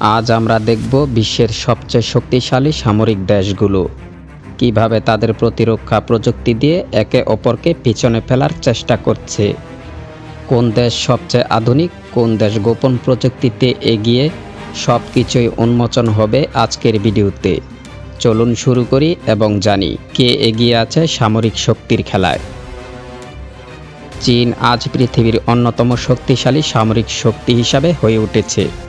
আজ আমরা দেখব বিশ্বের সবচেয়ে শক্তিশালী সামরিক দেশগুলো। কীভাবে তাদের প্রতিরক্ষা প্রযুক্তি দিয়ে একে অপরকে পিছনে ফেলার চেষ্টা করছে। কোন দেশ সবচেয়ে আধুনিক, কোন দেশ গোপন প্রযুক্তিতে এগিয়ে সব কিছুই উন্মোচন হবে আজকের ভিডিওতে। চলুন শুরু করি এবং জানি কে এগিয়ে আছে সামরিক শক্তির খেলায়। চীন আজ পৃথিবীর অন্যতম শক্তিশালী সামরিক শক্তি হিসাবে হয়ে উঠেছে।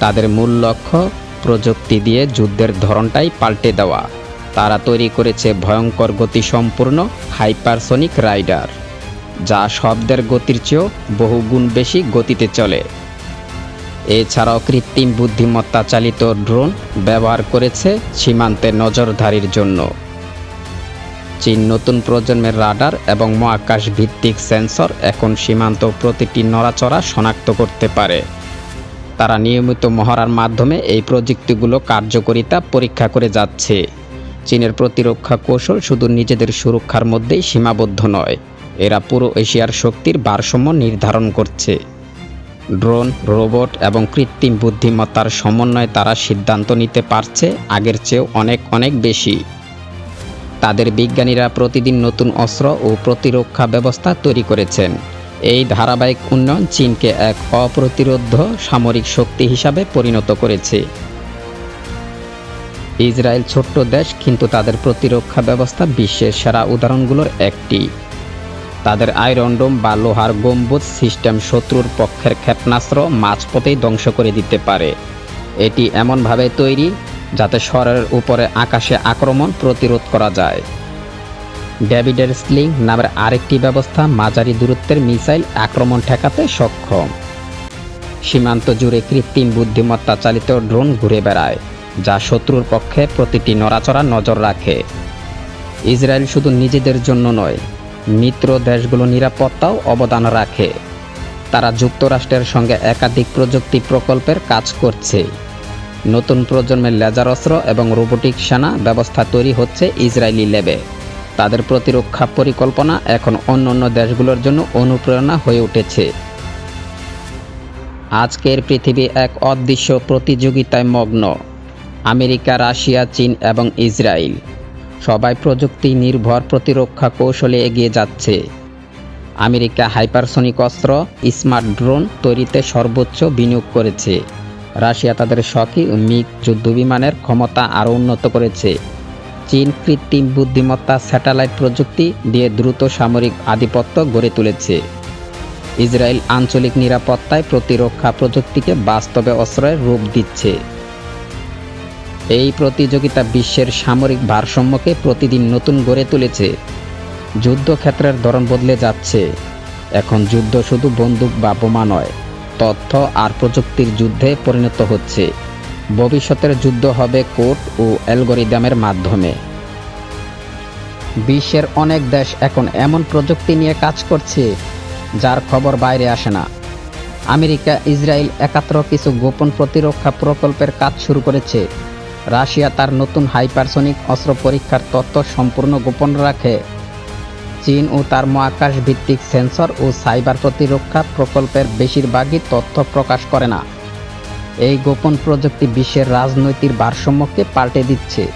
তাদের মূল লক্ষ্য প্রযুক্তি দিয়ে যুদ্ধের ধরনটাই পাল্টে দেওয়া। তারা তৈরি করেছে ভয়ঙ্কর গতিসম্পূর্ণ হাইপারসনিক রাইডার, যা শব্দের গতির চেয়েও বহুগুণ বেশি গতিতে চলে। এছাড়াও কৃত্রিম বুদ্ধিমত্তা চালিত ড্রোন ব্যবহার করেছে সীমান্তে নজরধারির জন্য। চীন নতুন প্রজন্মের রাডার এবং মহাকাশ ভিত্তিক সেন্সর এখন সীমান্ত প্রতিটি নড়াচড়া শনাক্ত করতে পারে। তারা নিয়মিত মহড়ার মাধ্যমে এই প্রযুক্তিগুলো কার্যকরিতা পরীক্ষা করে যাচ্ছে। চীনের প্রতিরক্ষা কৌশল শুধু নিজেদের সুরক্ষার মধ্যেই সীমাবদ্ধ নয়, এরা পুরো এশিয়ার শক্তির ভারসাম্য নির্ধারণ করছে। ড্রোন, রোবট এবং কৃত্রিম বুদ্ধিমত্তার সমন্বয়ে তারা সিদ্ধান্ত নিতে পারছে আগের চেয়েও অনেক অনেক বেশি। তাদের বিজ্ঞানীরা প্রতিদিন নতুন অস্ত্র ও প্রতিরক্ষা ব্যবস্থা তৈরি করেছেন। এই ধারাবাহিক উন্নয়ন চীনকে এক অপ্রতিরোধ সামরিক শক্তি হিসাবে পরিণত করেছে। ইসরায়েল ছোট্ট দেশ, কিন্তু তাদের প্রতিরক্ষা ব্যবস্থা বিশ্বের সেরা উদাহরণগুলোর একটি। তাদের আয়রনডোম বা লোহার গম্বুজ সিস্টেম শত্রুর পক্ষের ক্ষেপণাস্ত্র মাঝপথেই ধ্বংস করে দিতে পারে। এটি এমনভাবে তৈরি যাতে শহরের উপরে আকাশে আক্রমণ প্রতিরোধ করা যায়। ডেভিডের স্লিং নামের আরেকটি ব্যবস্থা মাঝারি দূরত্বের মিসাইল আক্রমণ ঠেকাতে সক্ষম। সীমান্ত জুড়ে কৃত্রিম বুদ্ধিমত্তা চালিত ড্রোন ঘুরে বেড়ায়, যা শত্রুর পক্ষে প্রতিটি নড়াচড়া নজর রাখে। ইসরায়েল শুধু নিজেদের জন্য নয়, মিত্র দেশগুলো নিরাপত্তাও অবদান রাখে। তারা যুক্তরাষ্ট্রের সঙ্গে একাধিক প্রযুক্তি প্রকল্পের কাজ করছে। নতুন প্রজন্মের লেজার অস্ত্র এবং রোবোটিক সেনা ব্যবস্থা তৈরি হচ্ছে ইসরায়েলি লেবে তাদের প্রতিরক্ষা পরিকল্পনা এখন অন্য অন্য দেশগুলোর জন্য অনুপ্রেরণা হয়ে উঠেছে। আজকের পৃথিবী এক অদৃশ্য প্রতিযোগিতায় মগ্ন। আমেরিকা, রাশিয়া, চীন এবং ইসরায়েল। সবাই প্রযুক্তি নির্ভর প্রতিরক্ষা কৌশলে এগিয়ে যাচ্ছে। আমেরিকা হাইপারসনিক অস্ত্র, স্মার্ট ড্রোন তৈরিতে সর্বোচ্চ বিনিয়োগ করেছে। রাশিয়া তাদের শকি মিগ যুদ্ধবিমানের ক্ষমতা আরও উন্নত করেছে। চীন কৃত্রিম বুদ্ধিমত্তা স্যাটেলাইট প্রযুক্তি দিয়ে দ্রুত সামরিক আধিপত্য গড়ে তুলেছে। ইসরায়েল আঞ্চলিক নিরাপত্তায় প্রতিরক্ষা প্রযুক্তিকে বাস্তবে অস্ত্রের রূপ দিচ্ছে। এই প্রতিযোগিতা বিশ্বের সামরিক ভারসাম্যকে প্রতিদিন নতুন গড়ে তুলেছে। যুদ্ধক্ষেত্রের ধরন বদলে যাচ্ছে। এখন যুদ্ধ শুধু বন্দুক বা বোমা নয়, তথ্য আর প্রযুক্তির যুদ্ধে পরিণত হচ্ছে। ভবিষ্যতের যুদ্ধ হবে কোড ও অ্যালগোরিদমের মাধ্যমে। বিশ্বের অনেক দেশ এখন এমন প্রযুক্তি নিয়ে কাজ করছে, যার খবর বাইরে আসে না। আমেরিকা, ইসরায়েল একাত্র কিছু গোপন প্রতিরক্ষা প্রকল্পের কাজ শুরু করেছে। রাশিয়া তার নতুন হাইপারসনিক অস্ত্র পরীক্ষার তথ্য সম্পূর্ণ গোপন রাখে। চীন ও তার মহাকাশ ভিত্তিক সেন্সর ও সাইবার প্রতিরক্ষা প্রকল্পের বেশিরভাগই তথ্য প্রকাশ করে না। এই গোপন প্রযুক্তি বিশ্বের রাজনৈতিক ভারসাম্যকে পাল্টে দিচ্ছে।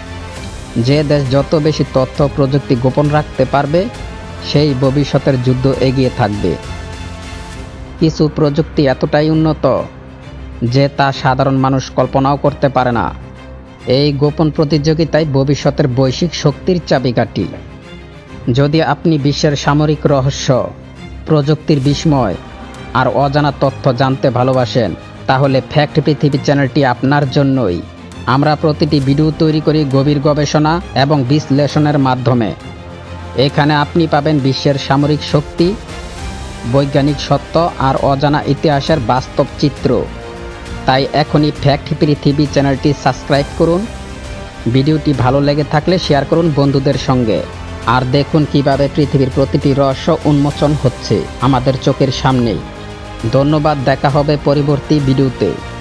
যে দেশ যত বেশি তথ্য প্রযুক্তি গোপন রাখতে পারবে, সেই ভবিষ্যতের যুদ্ধ এগিয়ে থাকবে। কিছু প্রযুক্তি এতটাই উন্নত যে তা সাধারণ মানুষ কল্পনাও করতে পারে না। এই গোপন প্রতিযোগিতায় ভবিষ্যতের বৈশ্বিক শক্তির চাবিকাঠি। যদি আপনি বিশ্বের সামরিক রহস্য, প্রযুক্তির বিস্ময় আর অজানা তথ্য জানতে ভালোবাসেন তাহলে ফ্যাক্ট পৃথিবী চ্যানেলটি আপনার জন্যই। আমরা প্রতিটি ভিডিও তৈরি করি গভীর গবেষণা এবং বিশ্লেষণের মাধ্যমে। এখানে আপনি পাবেন বিশ্বের সামরিক শক্তি, বৈজ্ঞানিক সত্য আর অজানা ইতিহাসের বাস্তব চিত্র। তাই এখনই ফ্যাক্ট পৃথিবী চ্যানেলটি সাবস্ক্রাইব করুন। ভিডিওটি ভালো লেগে থাকলে শেয়ার করুন বন্ধুদের সঙ্গে। আর দেখুন কীভাবে পৃথিবীর প্রতিটি রহস্য উন্মোচন হচ্ছে আমাদের চোখের সামনেই। ধন্যবাদ দেখা হবে পরবর্তী ভিডিওতে।